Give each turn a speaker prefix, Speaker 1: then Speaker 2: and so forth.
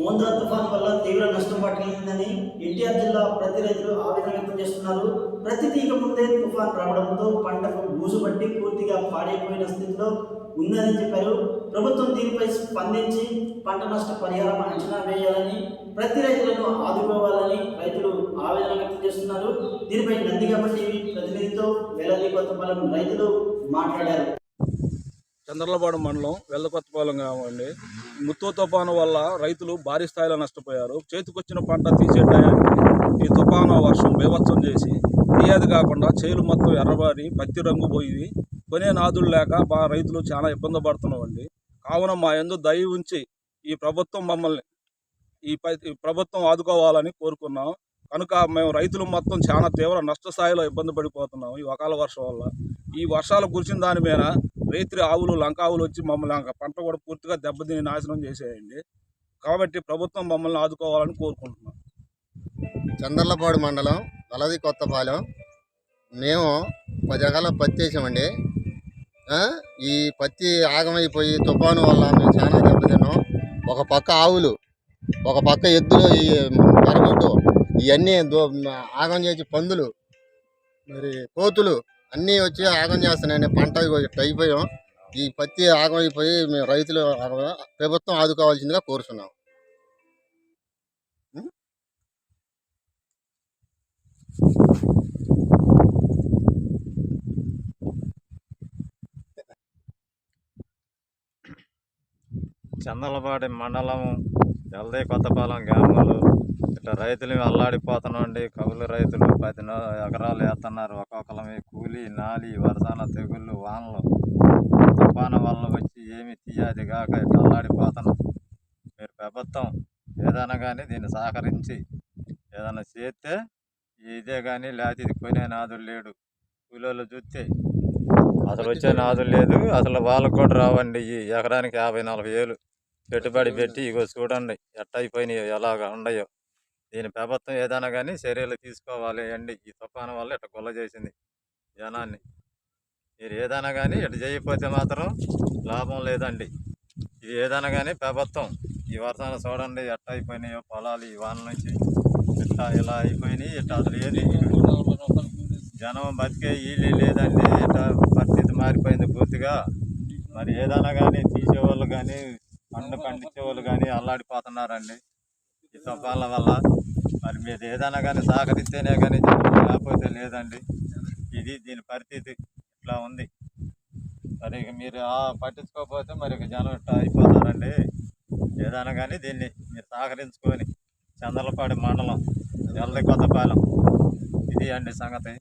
Speaker 1: మోంద్రా తుఫాన్ వల్ల తీవ్ర నష్టం వాటిల్లిందని ఎన్టీఆర్ జిల్లా ప్రతి రైతులు ఆవేదన వ్యక్తం చేస్తున్నారు. ప్రతి తీగ ముందే తుఫాన్ రావడంతో పంటకు బూజు పట్టి పూర్తిగా పాడైపోయిన స్థితిలో ఉందని చెప్పారు. ప్రభుత్వం దీనిపై స్పందించి పంట నష్ట పరిహారం అంచనా వేయాలని ప్రతి రైతులను ఆదుకోవాలని రైతులు ఆవేదన వ్యక్తం చేస్తున్నారు. దీనిపై నందిగామ టీవీ ప్రతినిధితో వేలాది కొత్తపాలెం రైతులు మాట్లాడారు.
Speaker 2: చంద్రలపాడు మండలం వెల్లకొత్తపాలెం కావండి ముత్తో తుఫాను వల్ల రైతులు భారీ స్థాయిలో నష్టపోయారు. చేతికొచ్చిన పంట తీసే టయానికి ఈ తుఫాను వర్షం బీభత్సం చేసి తీయది కాకుండా చేలు మొత్తం ఎర్రబారి పత్తి రంగు పోయి కొనే నాదులు లేక మా రైతులు చాలా ఇబ్బంది పడుతున్నామండి. కావున మా ఎందు దయ ఉంచి ఈ ప్రభుత్వం మమ్మల్ని ఈ ఈ ప్రభుత్వం ఆదుకోవాలని కోరుకున్నాం. కనుక మేము రైతులు మొత్తం చాలా తీవ్ర నష్ట స్థాయిలో ఇబ్బంది పడిపోతున్నాం ఈ అకాల వర్షం వల్ల. ఈ వర్షాలు కురిసిన దాని మీద రైతులు ఆవులు లంకావులు వచ్చి మమ్మల్ని పంట కూడా పూర్తిగా దెబ్బతిని నాశనం చేసేయండి. కాబట్టి ప్రభుత్వం మమ్మల్ని ఆదుకోవాలని కోరుకుంటున్నాం.
Speaker 3: చందర్లపాడు మండలం వలది కొత్తపాలెం. మేము పది రకాల పత్తి వేసామండి. ఈ పత్తి ఆగమైపోయి తుఫాను వల్ల మేము చాలా దెబ్బతిన్నాం. ఒక పక్క ఆవులు ఒక పక్క ఎద్దులు ఈ ఎరగొడ్డు ఇవన్నీ ఆగం చేసి పందులు మరి కోతులు అన్నీ వచ్చి ఆగం చేస్తున్నాయండి పంట ఇగో అయిపోయాం. ఈ పత్తి ఆగమైపోయి మేము రైతులు ప్రభుత్వం ఆదుకోవాల్సిందిగా కోరుతున్నాం
Speaker 4: చందలపాటి మండలం ఎల్దే కొత్తపాలెం గ్రామాలు ఇట్లా రైతులు అల్లాడిపోతున్నాండి కవులు రైతులు పది ఎకరాలు వేస్తున్నారు. ఒక్కొక్కరి కూలి నాలి వరసాన తెగుళ్ళు వానలు. తుఫాను వల్ల వచ్చి ఏమి తీయాది కాక ఇట్లా అల్లాడిపోతున్నాం. మీరు ప్రభుత్వం ఏదైనా కానీ దీన్ని సహకరించి ఏదైనా చేస్తే ఇదే కానీ లేకపోతే ఇది కొనే నాదులు లేడు. కూలీలు చూస్తే అసలు వచ్చే నాదులు లేదు. అసలు వాళ్ళకు కూడా రావండి ఈ ఎకరానికి యాభై నలభై వేలు పెట్టుబడి పెట్టి ఇగో చూడండి ఎట్ట అయిపోయినాయో ఎలాగ ఉండయో దీని ప్రభుత్వం ఏదైనా కానీ చర్యలు తీసుకోవాలి. అండి ఈ తుఫాను వల్ల ఇట్లా గొల్ల చేసింది జనాన్ని. మీరు ఏదైనా కానీ ఇటు చేయకపోతే మాత్రం లాభం లేదండి. ఇది ఏదైనా కానీ ప్రభుత్వం ఈ వర్షాలు చూడండి ఎట్ట అయిపోయినాయో పొలాలు ఈ వాన నుంచి ఇట్లా ఇలా అయిపోయినాయి. ఇట్లా అసలు ఏది జనం బతికే ఈళ్ళు లేదండి. ఇట్లా పరిస్థితి మారిపోయింది పూర్తిగా. మరి ఏదైనా కానీ తీసేవాళ్ళు కానీ పండు పండించే వాళ్ళు కానీ అల్లాడిపోతున్నారండి. ఈ తుఫాన్ల వల్ల. మరి మీరు ఏదైనా కానీ సహకరిస్తేనే కానీ లేకపోతే లేదండి. ఇది దీని పరిస్థితి. ఇట్లా ఉంది. మరి ఇక మీరు పట్టించుకోకపోతే మరి ఇక జనం ఇట్లా అయిపోతారండి. ఏదైనా కానీ దీన్ని మీరు సహకరించుకొని చందలపాడి మండలం ఎల్ది కొత్తపాలెం. ఇది అండి సంగతి.